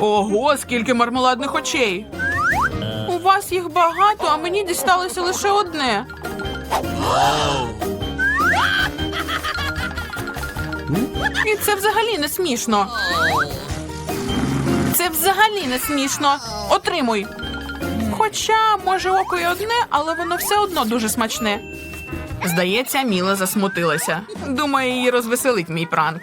Ого, скільки мармеладних очей. У вас їх багато, а мені дісталося лише одне. І це взагалі не смішно. Це взагалі не смішно. Отримуй. Хоча, може, око й одне, але воно все одно дуже смачне. Здається, Міла засмутилася. Думаю, її розвеселить мій пранк.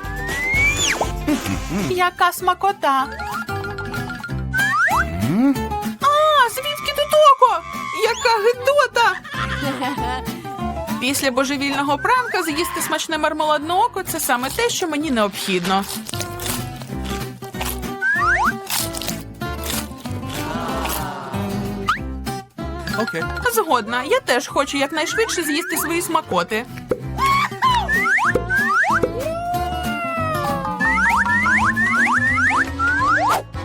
Яка смакота. А, звідки тут око? Яка гидота! Після божевільного пранка з'їсти смачне мармеладне око це саме те, що мені необхідно. Okay. Згодна, я теж хочу якнайшвидше з'їсти свої смакоти.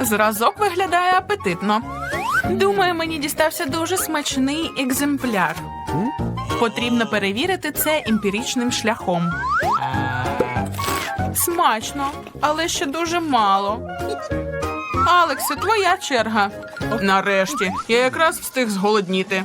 Зразок виглядає апетитно. Думаю, мені дістався дуже смачний екземпляр. Потрібно перевірити це емпіричним шляхом. Смачно, але ще дуже мало. Алексе, твоя черга. Нарешті, я якраз встиг зголодніти.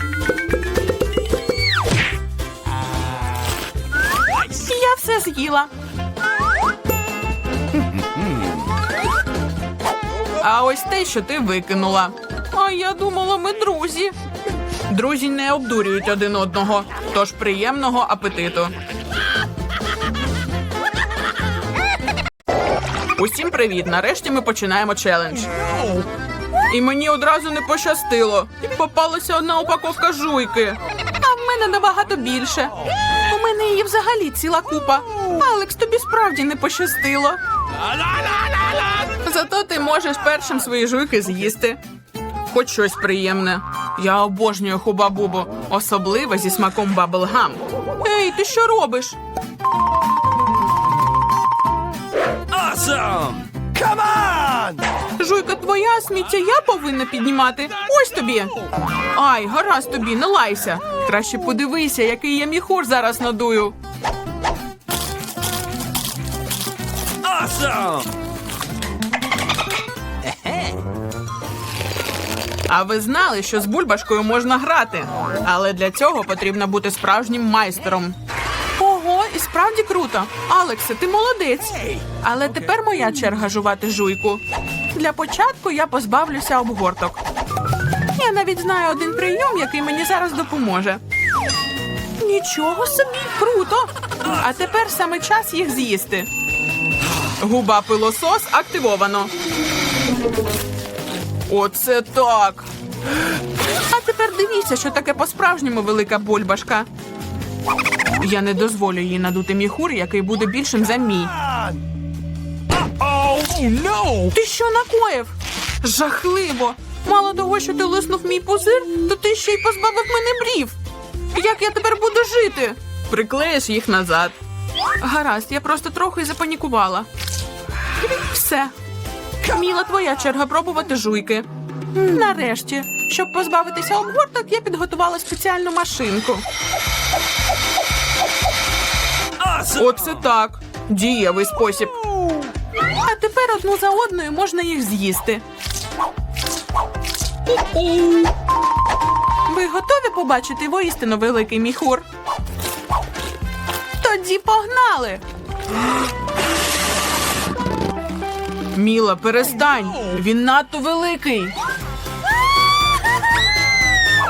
З'їла. А ось те, що ти викинула. А я думала, ми друзі. Друзі не обдурюють один одного, тож приємного апетиту. Усім привіт! Нарешті ми починаємо челендж. І мені одразу не пощастило. Попалася одна упаковка жуйки. А в мене набагато більше. Мене її взагалі ціла купа. Алекс, тобі справді не пощастило. Зато ти можеш першим свої жуйки з'їсти. Хоч щось приємне. Я обожнюю хуба-бубу, особливо зі смаком баблгам. Ей, ти що робиш? Awesome! Жуйка твоя, сміття я повинна піднімати. Ось тобі. Ай, гаразд тобі, не лайся. Краще подивися, який я міхур зараз надую. Awesome! А ви знали, що з бульбашкою можна грати, але для цього потрібно бути справжнім майстером. Ого, і справді круто. Алексе, ти молодець. Але тепер моя черга жувати жуйку. Для початку я позбавлюся обгорток. Я навіть знаю один прийом, який мені зараз допоможе. Нічого собі, круто! А тепер саме час їх з'їсти. Губа пилосос активовано. Оце так. А тепер дивіться, що таке по-справжньому велика бульбашка. Я не дозволю їй надути міхур, який буде більшим за мій. Oh! Ти що накоїв? Жахливо. Мало того, що ти лиснув мій пузир, то ти ще й позбавив мене брів. Як я тепер буду жити? Приклеїш їх назад. Гаразд, я просто трохи запанікувала. Все. Міла, твоя черга пробувати жуйки. Нарешті, щоб позбавитися обгорток, я підготувала спеціальну машинку. Оце так. Дієвий спосіб. А тепер одну за одною можна їх з'їсти. Ви готові побачити воістину великий міхур? Тоді погнали. Міла, перестань. Він надто великий.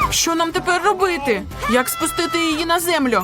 Що нам тепер робити? Як спустити її на землю?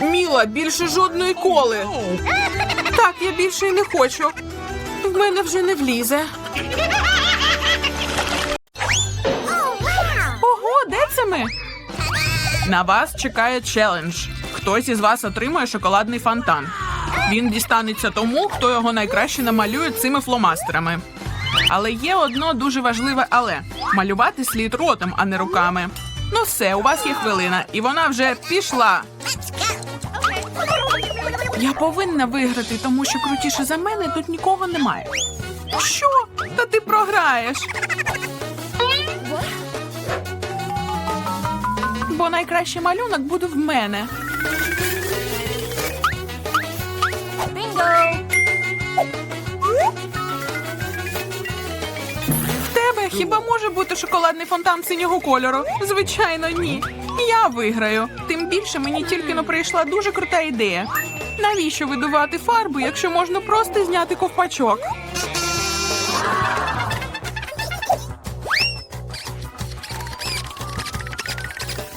Міла, більше жодної коли. Так, я більше й не хочу. В мене вже не влізе. Ого, де це ми? На вас чекає челендж. Хтось із вас отримує шоколадний фонтан. Він дістанеться тому, хто його найкраще намалює цими фломастерами. Але є одно дуже важливе але малювати слід ротом, а не руками. Ну все, у вас є хвилина, і вона вже пішла. Я повинна виграти, тому що крутіше за мене тут нікого немає. Що? Та ти програєш. Бо найкращий малюнок буде в мене. В тебе хіба може бути шоколадний фонтан синього кольору? Звичайно, ні. Я виграю. Тим більше мені тільки но прийшла дуже крута ідея. Навіщо видувати фарбу, якщо можна просто зняти ковпачок?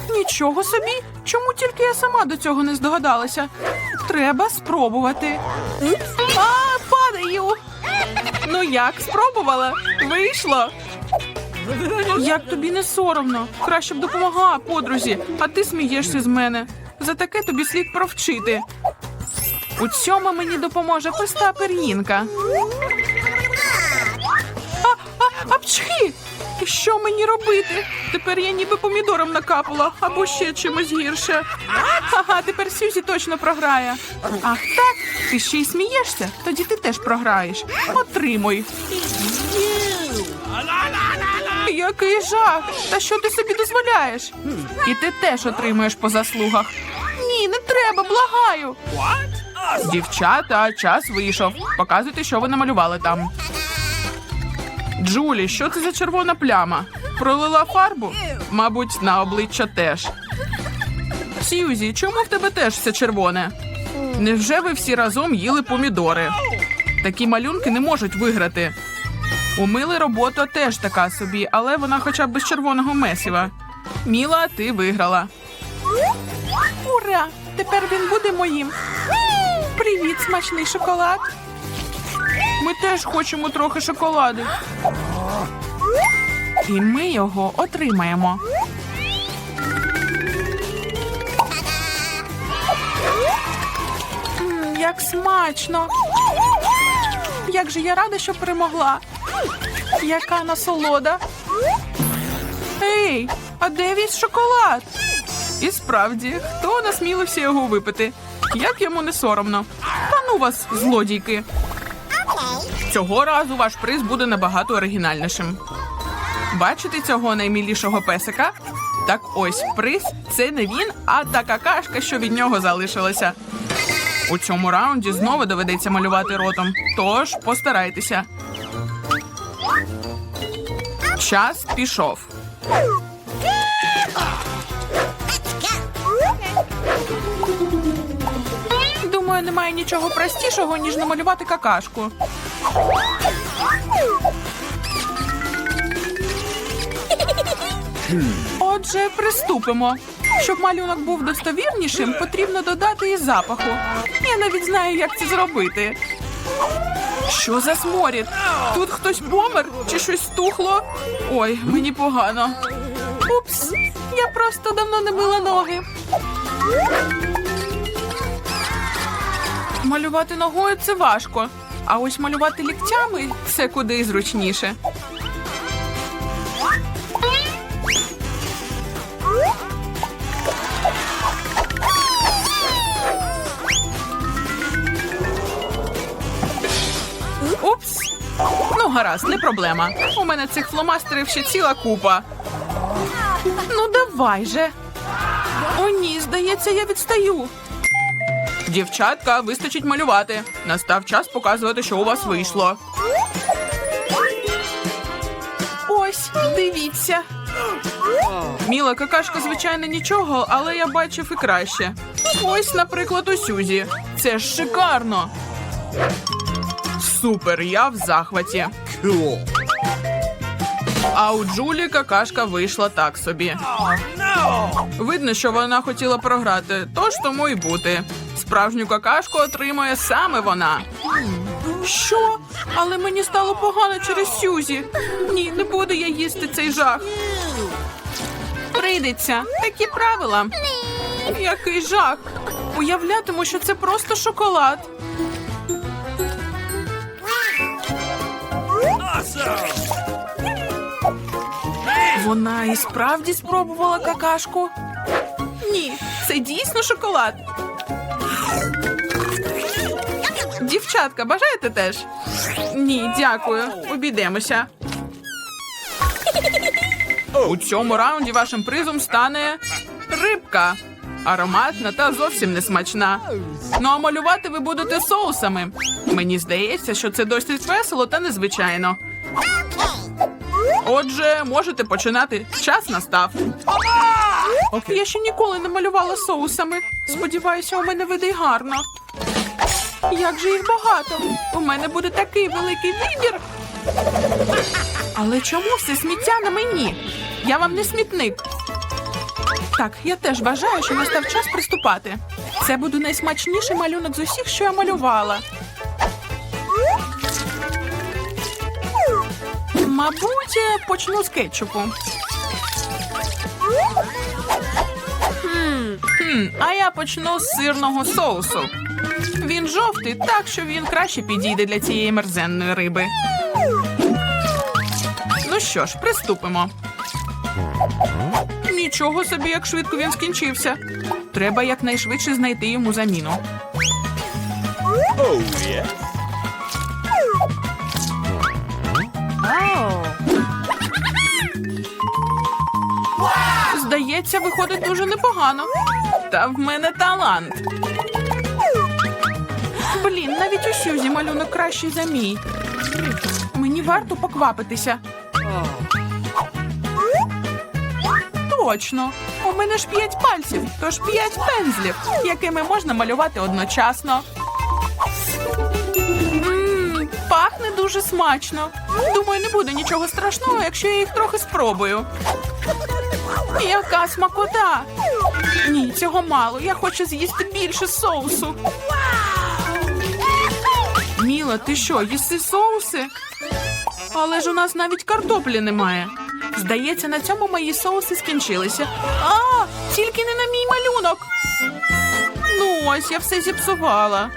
Нічого собі. Чому тільки я сама до цього не здогадалася? Треба спробувати. А, падаю. Ну як, спробувала? Вийшло. Як тобі не соромно? Краще б допомогла подрузі, а ти смієшся з мене. За таке тобі слід провчити. У цьому мені допоможе пер'їнка. А, а, що мені робити? Тепер я ніби помідором накапала або ще чимось гірше. Ага, тепер Сюзі точно програє. Ах так? Ти ще й смієшся? Тоді ти теж програєш. Отримуй. Який жах! Та що ти собі дозволяєш? І ти теж отримуєш по заслугах. Ні, не треба, благаю. Дівчата, час вийшов. Показуйте, що ви намалювали там. Джулі, що це за червона пляма? Пролила фарбу? Мабуть, на обличчя теж. Сьюзі, чому в тебе теж все червоне? Невже ви всі разом їли помідори? Такі малюнки не можуть виграти. У робота теж така собі, але вона хоча б без червоного месива. Міла, ти виграла. Ура! Тепер він буде моїм. Привіт, смачний шоколад. Ми теж хочемо трохи шоколади. І ми його отримаємо. Як смачно. Як же я рада, що перемогла. Яка насолода. Ей, а де весь шоколад? І справді, хто насмілився його випити? Як йому не соромно? Та ну вас, злодійки! Цього разу ваш приз буде набагато оригінальнішим. Бачите цього наймілішого песика? Так ось приз це не він, а та какашка, що від нього залишилася. У цьому раунді знову доведеться малювати ротом. Тож постарайтеся. Час пішов. Немає нічого простішого, ніж намалювати какашку. Отже, приступимо. Щоб малюнок був достовірнішим, потрібно додати і запаху. Я навіть знаю, як це зробити. Що за сморід? Тут хтось помер чи щось стухло? Ой, мені погано. Упс, я просто давно не мила ноги. Малювати ногою це важко, а ось малювати ліктями це куди зручніше. Упс. Ну, гаразд, не проблема. У мене цих фломастерів ще ціла купа. Ну, давай же. О, ні, здається, я відстаю. Дівчатка, вистачить малювати. Настав час показувати, що у вас вийшло. Ось, дивіться. Міла какашка, звичайно, нічого, але я бачив і краще. Ось, наприклад, у Сюзі. Це ж шикарно. Супер, я в захваті. А у Джулі какашка вийшла так собі. Видно, що вона хотіла програти, тож тому й бути. Справжню какашку отримує саме вона. Що? Але мені стало погано через Сюзі. Ні, не буду я їсти цей жах. Прийдеться. Такі правила. Який жах. Уявлятиму, що це просто шоколад. Вона і справді спробувала какашку. Ні, це дійсно шоколад. Дівчатка, бажаєте теж? Ні, дякую. Обійдемося. У цьому раунді вашим призом стане рибка. Ароматна та зовсім не смачна. Ну а малювати ви будете соусами. Мені здається, що це досить весело та незвичайно. Отже, можете починати. Час настав. Я ще ніколи не малювала соусами. Сподіваюся, у мене вийде гарно. Як же їх багато? У мене буде такий великий вибір. Але чому все сміття на мені? Я вам не смітник. Так, я теж вважаю, що настав час приступати. Це буде найсмачніший малюнок з усіх, що я малювала. Мабуть, е, почну з кетчупу. Хм, а я почну з сирного соусу. Він жовтий, так що він краще підійде для цієї мерзенної риби. Ну що ж, приступимо. Нічого собі, як швидко він скінчився. Треба якнайшвидше знайти йому заміну. Oh, yeah. Здається, виходить дуже непогано. Та в мене талант. Навіть у Сюзі малюнок кращий за мій. Мені варто поквапитися. Точно. У мене ж п'ять пальців, тож п'ять пензлів, якими можна малювати одночасно. Пахне дуже смачно. Думаю, не буде нічого страшного, якщо я їх трохи спробую. Яка смакота! Ні, цього мало. Я хочу з'їсти більше соусу. Міла, ти що, їси соуси? Але ж у нас навіть картоплі немає. Здається, на цьому мої соуси скінчилися. А, тільки не на мій малюнок. Ну ось, я все зіпсувала.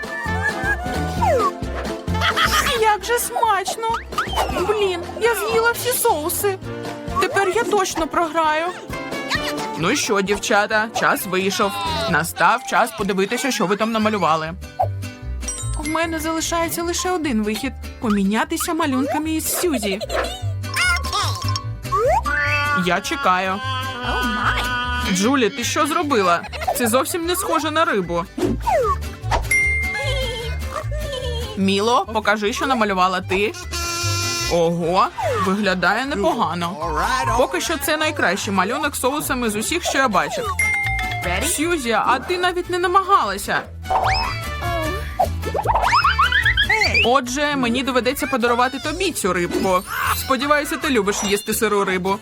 Як же смачно! Блін, я з'їла всі соуси. Тепер я точно програю. Ну що, дівчата, час вийшов. Настав час подивитися, що ви там намалювали. Мене залишається лише один вихід помінятися малюнками із Сюзі. Я чекаю. Джулі, ти що зробила? Це зовсім не схоже на рибу. Міло, покажи, що намалювала ти. Ого, виглядає непогано. Поки що це найкращий малюнок соусами з усіх, що я бачив. Сьюзі, а ти навіть не намагалася. Отже, мені доведеться подарувати тобі цю рибку. Сподіваюся, ти любиш їсти сиру рибу.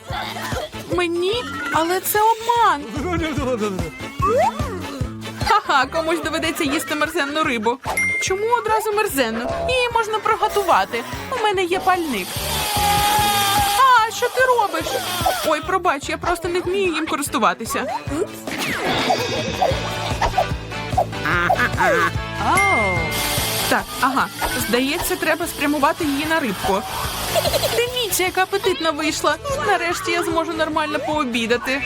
Мені? Але це обман. Ха-ха, комусь доведеться їсти мерзенну рибу. Чому одразу мерзенну? Її можна приготувати. У мене є пальник. А, що ти робиш? Ой, пробач, я просто не вмію їм користуватися. Так, ага. Здається, треба спрямувати її на рибку. Дивіться, яка апетитна вийшла. Нарешті я зможу нормально пообідати.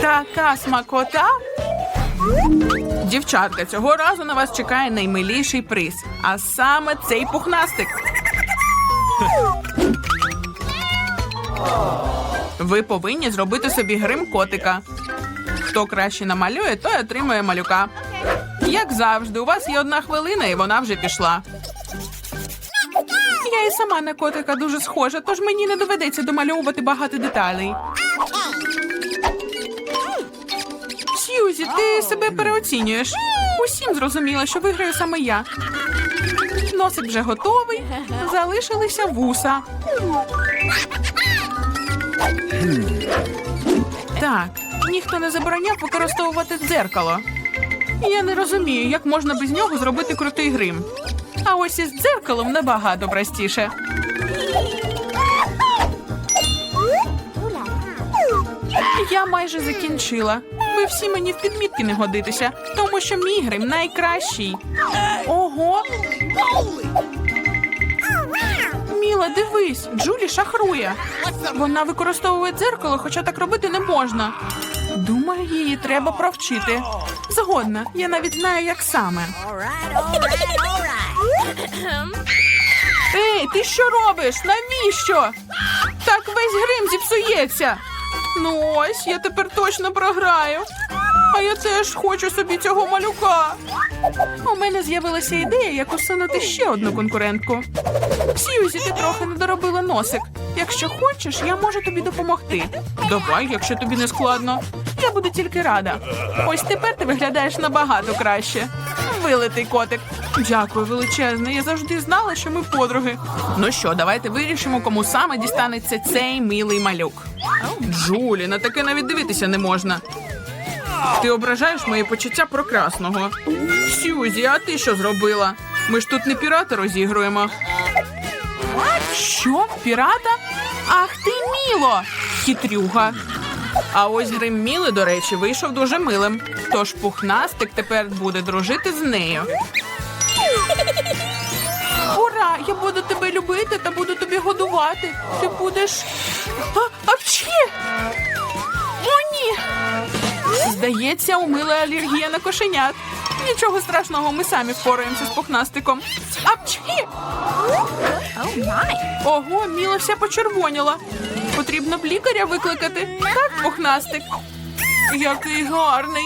Така смакота. Дівчатка, цього разу на вас чекає наймиліший приз, а саме цей пухнастик. Ви повинні зробити собі грим котика. Хто краще намалює, той отримує малюка. Як завжди, у вас є одна хвилина, і вона вже пішла. Я і сама на котика дуже схожа, тож мені не доведеться домальовувати багато деталей. Сьюзі, ти себе переоцінюєш. Усім зрозуміло, що виграю саме я. Носик вже готовий. Залишилися вуса. Так, ніхто не забороняв використовувати дзеркало. Я не розумію, як можна без нього зробити крутий грим. А ось із дзеркалом набагато простіше. Я майже закінчила. Ви всі мені в підмітки не годитеся, тому що мій грим найкращий. Ого! Міла, дивись, Джулі шахрує. Вона використовує дзеркало, хоча так робити не можна. Думаю, її треба провчити. Згодна, я навіть знаю, як саме. Ей, ти що робиш? Навіщо? Так весь грим зіпсується. Ну ось, я тепер точно програю. А я теж хочу собі цього малюка. У мене з'явилася ідея, як усунути ще одну конкурентку. Сьюзі, ти трохи не доробила носик. Якщо хочеш, я можу тобі допомогти. Давай, якщо тобі не складно. Я буду тільки рада. Ось тепер ти виглядаєш набагато краще. Вилитий котик. Дякую, величезне. Я завжди знала, що ми подруги. Ну що, давайте вирішимо, кому саме дістанеться цей милий малюк. Джулі, на таке навіть дивитися не можна. Ти ображаєш мої почуття прекрасного. Сюзі, а ти що зробила? Ми ж тут не пірата розігруємо. Що? Пірата? Ах ти міло! Хитрюга. А ось грим Міли, до речі, вийшов дуже милим. Тож пухнастик тепер буде дружити з нею. Ура! Я буду тебе любити та буду тобі годувати. Ти будеш. А, апчхі! О, ні! Здається, у Мили алергія на кошенят. Нічого страшного, ми самі впораємося з пухнастиком. Апчхі! Ого, Міла вся почервоніла. Потрібно б лікаря викликати. Так, пухнастик. Який гарний.